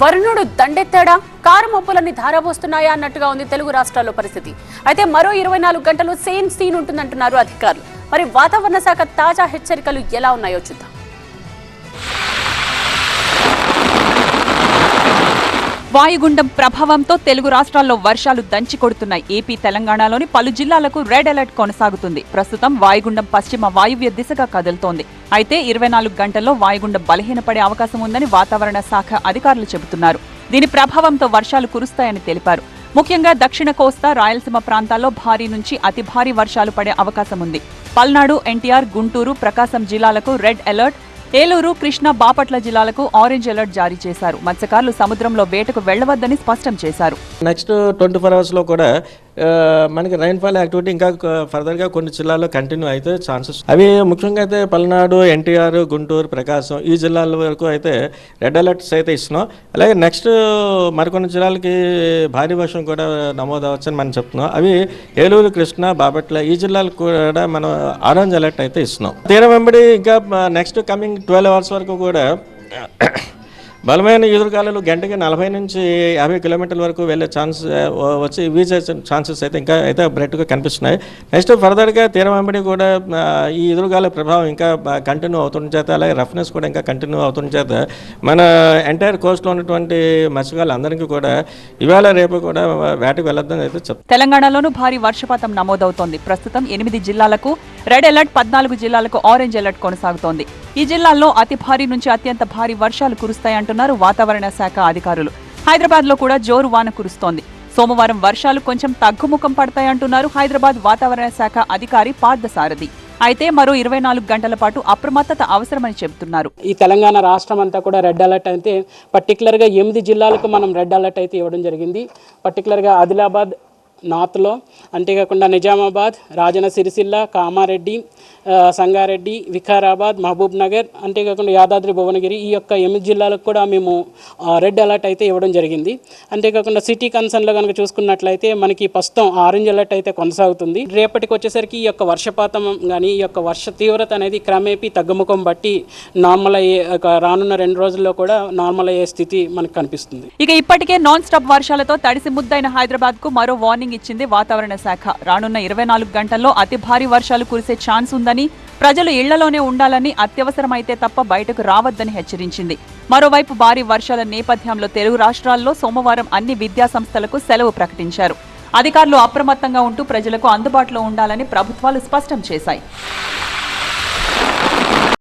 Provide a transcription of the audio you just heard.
వరుణుడు దండెత్తాడా? కారు మబ్బులన్నీ ధారబోస్తున్నాయా అన్నట్టుగా ఉంది తెలుగు రాష్ట్రాల్లో పరిస్థితి. అయితే మరో ఇరవై నాలుగు గంటలు సేమ్ సీన్ ఉంటుందంటున్నారు అధికారులు. మరి వాతావరణ శాఖ తాజా హెచ్చరికలు ఎలా ఉన్నాయో చూద్దాం. వాయుగుండం ప్రభావంతో తెలుగు రాష్ట్రాల్లో వర్షాలు దంచి కొడుతున్నాయి. ఏపీ తెలంగాణలోని పలు జిల్లాలకు రెడ్ అలర్ట్ కొనసాగుతుంది. ప్రస్తుతం వాయుగుండం పశ్చిమ వాయువ్య దిశగా కదులుతోంది. అయితే ఇరవై నాలుగు గంటల్లో వాయుగుండం బలహీనపడే అవకాశం ఉందని వాతావరణ శాఖ అధికారులు చెబుతున్నారు. దీని ప్రభావంతో వర్షాలు కురుస్తాయని తెలిపారు. ముఖ్యంగా దక్షిణ కోస్తా రాయలసీమ ప్రాంతాల్లో భారీ నుంచి అతి భారీ వర్షాలు పడే అవకాశం ఉంది. పల్నాడు ఎన్టీఆర్ గుంటూరు ప్రకాశం జిల్లాలకు రెడ్ అలర్ట్ ఏలూరు కృష్ణా బాపట్ల జిల్లాలకు ఆరెంజ్ అలర్ట్ జారీ చేశారు. మత్స్యకారులు సముద్రంలో వేటకు వెళ్ళవద్దని స్పష్టం చేశారు. నెక్స్ట్ ట్వంటీ ఫోర్ అవర్స్లో కూడా మనకి రైన్ఫాల్ యాక్టివిటీ ఇంకా ఫర్దర్గా కొన్ని జిల్లాల్లో కంటిన్యూ అయితే ఛాన్సెస్ అవి ముఖ్యంగా అయితే పల్నాడు ఎన్టీఆర్ గుంటూరు ప్రకాశం ఈ జిల్లాల వరకు అయితే రెడ్ అలర్ట్స్ అయితే ఇస్తున్నాం. అలాగే నెక్స్ట్ మరికొన్ని జిల్లాలకి భారీ వర్షం కూడా నమోదవచ్చని మనం చెప్తున్నాం. అవి ఏలూరు కృష్ణ బాపట్ల ఈ జిల్లాలకు కూడా మనం ఆరెంజ్ అలర్ట్ అయితే ఇస్తున్నాం. తీరం వెంబడి ఇంకా నెక్స్ట్ కమింగ్ ట్వెల్వ్ అవర్స్ వరకు కూడా బలమైన ఎదురుగాలులు గంటకి నలభై నుంచి యాభై కిలోమీటర్ల వరకు వెళ్ళే ఛాన్స్ వచ్చి వీచే ఛాన్సెస్ అయితే ఇంకా అయితే బ్రైట్గా కనిపిస్తున్నాయి. నెక్స్ట్ ఫర్దర్గా తీరం వెంబడి కూడా ఈ ఎదురుగాల ప్రభావం ఇంకా కంటిన్యూ అవుతున్న చేత అలాగే రఫ్నెస్ కూడా ఇంకా కంటిన్యూ అవుతున్న చేత మన ఎంటైర్ కోస్ట్లో ఉన్నటువంటి మత్స్యకారులు అందరికీ కూడా ఇవాళ రేపు కూడా వేటకు వెళ్ళొద్దని అయితే చెప్తాను తెలంగాణలోనూ భారీ వర్షపాతం నమోదవుతోంది. ప్రస్తుతం ఎనిమిది జిల్లాలకు రెడ్ అలర్ట్ పద్నాలుగు జిల్లాలకు ఆరెంజ్ అలర్ట్ కొనసాగుతోంది. ఈ జిల్లాల్లో అతి భారీ నుంచి అత్యంత భారీ వర్షాలు కురుస్తాయంటున్నారు వాతావరణ శాఖ అధికారులు. హైదరాబాద్లో కూడా జోరు వాన కురుస్తోంది. సోమవారం వర్షాలు కొంచెం తగ్గుముఖం పడతాయంటున్నారు హైదరాబాద్ వాతావరణ శాఖ అధికారి పార్థసారథి. అయితే మరో ఇరవై నాలుగు గంటల పాటు అప్రమత్తత అవసరమని చెబుతున్నారు. ఈ తెలంగాణ రాష్ట్రం అంతా కూడా రెడ్ అలర్ట్ అయితే పర్టికులర్గా ఎనిమిది జిల్లాలకు మనం రెడ్ అలర్ట్ అయితే ఇవ్వడం జరిగింది. పర్టికులర్గా ఆదిలాబాద్ నార్త్లో. అంతేకాకుండా నిజామాబాద్ రాజన సిరిసిల్ల కామారెడ్డి సంగారెడ్డి వికారాబాద్ మహబూబ్ నగర్ అంతేకాకుండా యాదాద్రి భువనగిరి ఈ యొక్క ఎనిమిది జిల్లాలకు కూడా మేము రెడ్ అలర్ట్ అయితే ఇవ్వడం జరిగింది. అంతేకాకుండా సిటీ కన్సర్న్లో కనుక చూసుకున్నట్లయితే మనకి ప్రస్తుతం ఆరెంజ్ అలర్ట్ అయితే కొనసాగుతుంది. రేపటికి వచ్చేసరికి ఈ యొక్క వర్షపాతం కానీ ఈ యొక్క వర్ష తీవ్రత అనేది క్రమేపీ తగ్గుముఖం బట్టి నార్మల్ అయ్యే ఒక రానున్న రెండు రోజుల్లో కూడా నార్మల్ అయ్యే స్థితి మనకు కనిపిస్తుంది. ఇక ఇప్పటికే నాన్ స్టాప్ వర్షాలతో తడిసి ముద్దైన హైదరాబాద్కు మరో మరో వార్నింగ్ ఇచ్చింది వాతావరణ శాఖ. రానున్న ఇరవై నాలుగు గంటల్లో అతి భారీ వర్షాలు కురిసే ఛాన్స్ ఉందని ప్రజలు ఇళ్ళలోనే ఉండాలని అత్యవసరమైతే తప్ప బయటకు రావద్దని హెచ్చరించింది. మరోవైపు భారీ వర్షాల నేపథ్యంలో తెలుగు రాష్ట్రాల్లో సోమవారం అన్ని విద్యా సంస్థలకు సెలవు ప్రకటించారు. అధికారులు అప్రమత్తంగా ఉంటూ ప్రజలకు అందుబాటులో ఉండాలని ప్రభుత్వాలు స్పష్టం చేశాయి.